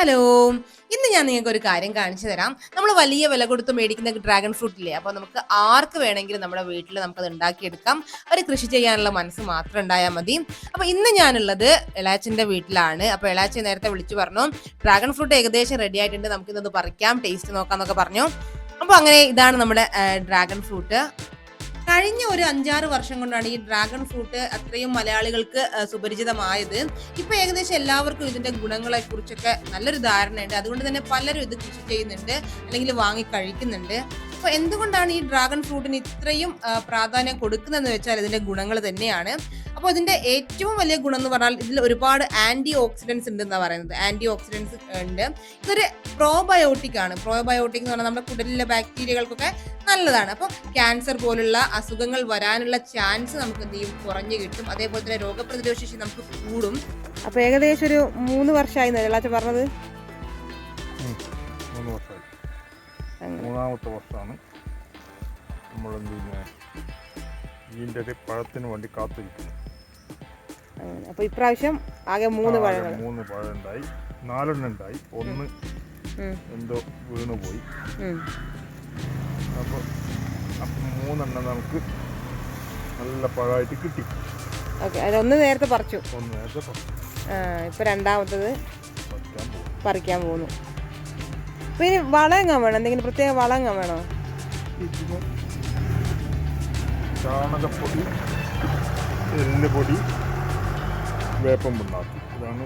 Hello. ഇന്ന് ഞാൻ നിങ്ങൾക്ക് ഒരു കാര്യം കാണിച്ചു തരാം. നമ്മൾ വലിയ വില കൊടുത്ത് മേടിക്കുന്ന ഡ്രാഗൺ ഫ്രൂട്ട് ഇല്ലേ? അപ്പോൾ നമുക്ക് ആർക്ക് വേണമെങ്കിലും നമ്മുടെ വീട്ടിൽ നമുക്കത് ഉണ്ടാക്കിയെടുക്കാം. ഒരു കൃഷി ചെയ്യാനുള്ള മനസ്സ് മാത്രം ഉണ്ടായാൽ മതി. അപ്പോൾ ഇന്ന് ഞാനുള്ളത് എലാച്ചിന്റെ വീട്ടിലാണ്. അപ്പോൾ എലാച്ചി നേരത്തെ വിളിച്ചു പറഞ്ഞു ഡ്രാഗൺ ഫ്രൂട്ട് ഏകദേശം റെഡി ആയിട്ടുണ്ട്. നമുക്കിന്നത് പറിക്കാം ടേസ്റ്റ് നോക്കാമെന്നൊക്കെ പറഞ്ഞു. അപ്പോൾ അങ്ങനെ ഇതാണ് നമ്മുടെ ഡ്രാഗൺ ഫ്രൂട്ട് കഴിഞ്ഞ ഒരു അഞ്ചാറ് വർഷം കൊണ്ടാണ് ഈ ഡ്രാഗൺ ഫ്രൂട്ട് അത്രയും മലയാളികൾക്ക് സുപരിചിതമായത്. ഇപ്പൊ ഏകദേശം എല്ലാവർക്കും ഇതിന്റെ ഗുണങ്ങളെ കുറിച്ചൊക്കെ നല്ലൊരു ധാരണയുണ്ട്. അതുകൊണ്ട് തന്നെ പലരും ഇത് കൃഷി ചെയ്യുന്നുണ്ട് അല്ലെങ്കിൽ വാങ്ങി കഴിക്കുന്നുണ്ട്. അപ്പൊ എന്തുകൊണ്ടാണ് ഈ ഡ്രാഗൺ ഫ്രൂട്ടിന് ഇത്രയും പ്രാധാന്യം കൊടുക്കുന്നതെന്ന് വെച്ചാൽ ഇതിന്റെ ഗുണങ്ങൾ തന്നെയാണ്. അപ്പോൾ ഇതിന്റെ ഏറ്റവും വലിയ ഗുണം എന്ന് പറഞ്ഞാൽ ഇതിൽ ഒരുപാട് ആന്റി ഓക്സിഡൻസ് ഉണ്ട് എന്നാണ് പറയുന്നത്. ആന്റി ഓക്സിഡൻസ് ഉണ്ട്. ഇതൊരു പ്രോബയോട്ടിക് ആണ്. പ്രോബയോട്ടിക് എന്ന് പറഞ്ഞാൽ നമ്മുടെ കുടലിലെ ബാക്ടീരിയകൾക്കൊക്കെ നല്ലതാണ്. അപ്പോൾ ക്യാൻസർ പോലുള്ള അസുഖങ്ങൾ വരാനുള്ള ചാൻസ് നമുക്ക് എന്ത് ചെയ്യും? കുറഞ്ഞു കിട്ടും. അതേപോലെ തന്നെ രോഗപ്രതിരോധ ശേഷി നമുക്ക് കൂടും. അപ്പോൾ ഏകദേശം ഒരു മൂന്ന് വർഷമായി വെള്ളാച്ച പറഞ്ഞത്? മൂന്ന് വർഷമായി. മൂന്നാമത്തെ വർഷമാണ്. നമ്മൾ എന്ത് ഇതിന്റെ പഴത്തിന് വേണ്ടി കാത്തിരിക്കുന്നു. അപ്പോൾ ഇപ്രാവശ്യം ആകെ മൂന്ന് പഴങ്ങൾ. മൂന്ന് പഴം ഉണ്ടായി നാലെണ്ണം ഉണ്ടായി. ഒന്ന് എന്തോ വീണു പോയി. അപ്പോൾ അപ്പം മൂന്നെണ്ണം നമുക്ക് നല്ല പഴമായിട്ട് കിട്ടി. ഓക്കെ. അതൊന്ന് നേരത്തെ പറിച്ചു. ഒന്ന് നേരത്തെ പറിച്ചു. ഇപ്പോൾ രണ്ടാമത്തത് പറിക്കാൻ പോകുന്നു പിന്നെ വളങ്ങാൻ വേണം? എന്തെങ്കിലും പ്രത്യേക വളങ്ങാൻ വേണോ? ചാണകപ്പൊടി ചാണകപ്പൊടി എല്ലുപൊടി വേപ്പം പിണ്ണാക്ക്. ഇതാണ്.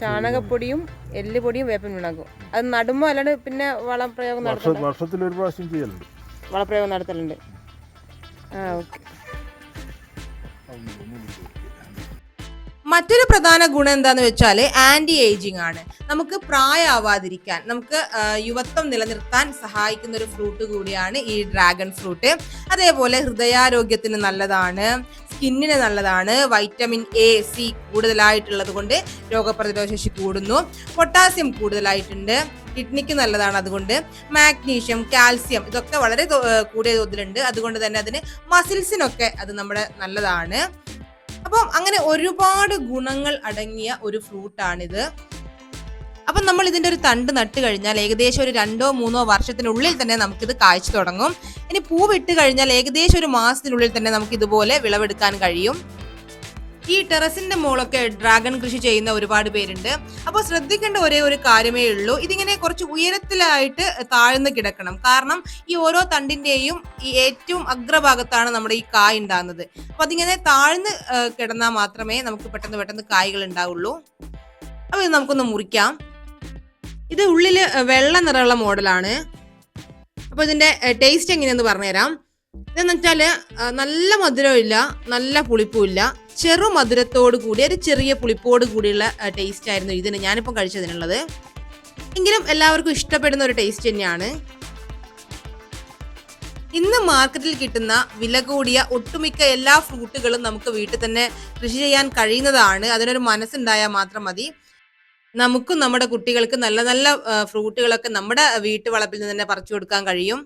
ചാണകപ്പൊടിയും എല്ലുപൊടിയും വേപ്പൻ പിണ്ണാക്കും. അത് നടുമ്പോ അല്ലാണ്ട് പിന്നെ വളപ്രയോഗം പ്രയോഗം നടത്തണ്ട? വർഷത്തിൽ ഒരു പ്രാവശ്യം ചെയ്യലുണ്ട്. വളപ്രയോഗം നടത്തലുണ്ട്. ആ ഓക്കെ. മറ്റൊരു പ്രധാന ഗുണം എന്താന്ന് വെച്ചാൽ ആന്റി ഏജിങ് ആണ്. നമുക്ക് പ്രായമാവാതിരിക്കാൻ നമുക്ക് യുവത്വം നിലനിർത്താൻ സഹായിക്കുന്ന ഒരു ഫ്രൂട്ട് കൂടിയാണ് ഈ ഡ്രാഗൺ ഫ്രൂട്ട് അതേപോലെ ഹൃദയാരോഗ്യത്തിന് നല്ലതാണ്. സ്കിന്നിന് നല്ലതാണ്. വൈറ്റമിൻ എ സി കൂടുതലായിട്ടുള്ളത് കൊണ്ട് രോഗപ്രതിരോധ ശേഷി കൂടുന്നു. പൊട്ടാസ്യം കൂടുതലായിട്ടുണ്ട്. കിഡ്നിക്ക് നല്ലതാണ് അതുകൊണ്ട്. മാഗ്നീഷ്യം കാൽസ്യം ഇതൊക്കെ വളരെ കൂടിയ തോതിലുണ്ട്. അതുകൊണ്ട് തന്നെ അതിന് മസിൽസിനൊക്കെ അത് നമ്മുടെ നല്ലതാണ്. അപ്പം അങ്ങനെ ഒരുപാട് ഗുണങ്ങൾ അടങ്ങിയ ഒരു ഫ്രൂട്ടാണിത്. അപ്പം നമ്മൾ ഇതിന്റെ ഒരു തണ്ട് നട്ട് കഴിഞ്ഞാൽ ഏകദേശം ഒരു രണ്ടോ മൂന്നോ വർഷത്തിനുള്ളിൽ തന്നെ നമുക്കിത് കാഴ്ച തുടങ്ങും. ഇനി പൂവിട്ട് കഴിഞ്ഞാൽ ഏകദേശം ഒരു മാസത്തിനുള്ളിൽ തന്നെ നമുക്ക് ഇതുപോലെ വിളവെടുക്കാൻ കഴിയും. ഈ ടെറസിന്റെ മുകളൊക്കെ ഡ്രാഗൺ കൃഷി ചെയ്യുന്ന ഒരുപാട് പേരുണ്ട്. അപ്പോൾ ശ്രദ്ധിക്കേണ്ട ഒരേ ഒരു കാര്യമേ ഉള്ളൂ. ഇതിങ്ങനെ കുറച്ച് ഉയരത്തിലായിട്ട് താഴ്ന്നു കിടക്കണം. കാരണം ഈ ഓരോ തണ്ടിന്റെയും ഈ ഏറ്റവും അഗ്രഭാഗത്താണ് നമ്മുടെ ഈ കായ് ഉണ്ടാകുന്നത്. അപ്പൊ അതിങ്ങനെ താഴ്ന്ന് കിടന്നാൽ മാത്രമേ നമുക്ക് പെട്ടെന്ന് പെട്ടെന്ന് കായ്കൾ ഉണ്ടാവുള്ളൂ. അപ്പൊ ഇത് നമുക്കൊന്ന് മുറിക്കാം. ഇത് ഉള്ളിൽ വെള്ള നിറമുള്ള മോഡലാണ്. അപ്പൊ ഇതിന്റെ ടേസ്റ്റ് എങ്ങനെയെന്ന് പറഞ്ഞുതരാം. ഇതെന്ന് വെച്ചാൽ നല്ല മധുരവും ഇല്ല നല്ല പുളിപ്പും ഇല്ല. ചെറു മധുരത്തോട് കൂടി ഒരു ചെറിയ പുളിപ്പോട് കൂടിയുള്ള ടേസ്റ്റ് ആയിരുന്നു ഇതിന് ഞാനിപ്പോൾ കഴിച്ചതിനുള്ളത്. എങ്കിലും എല്ലാവർക്കും ഇഷ്ടപ്പെടുന്ന ഒരു ടേസ്റ്റ് തന്നെയാണ്. ഇന്ന് മാർക്കറ്റിൽ കിട്ടുന്ന വില കൂടിയ ഒട്ടുമിക്ക എല്ലാ ഫ്രൂട്ടുകളും നമുക്ക് വീട്ടിൽ തന്നെ കൃഷി ചെയ്യാൻ കഴിയുന്നതാണ്. അതിനൊരു മനസ്സുണ്ടായാൽ മാത്രം മതി. നമുക്കും നമ്മുടെ കുട്ടികൾക്ക് നല്ല നല്ല ഫ്രൂട്ടുകളൊക്കെ നമ്മുടെ വീട്ടുവളപ്പിൽ നിന്ന് തന്നെ പറിച്ചു കൊടുക്കാൻ കഴിയും.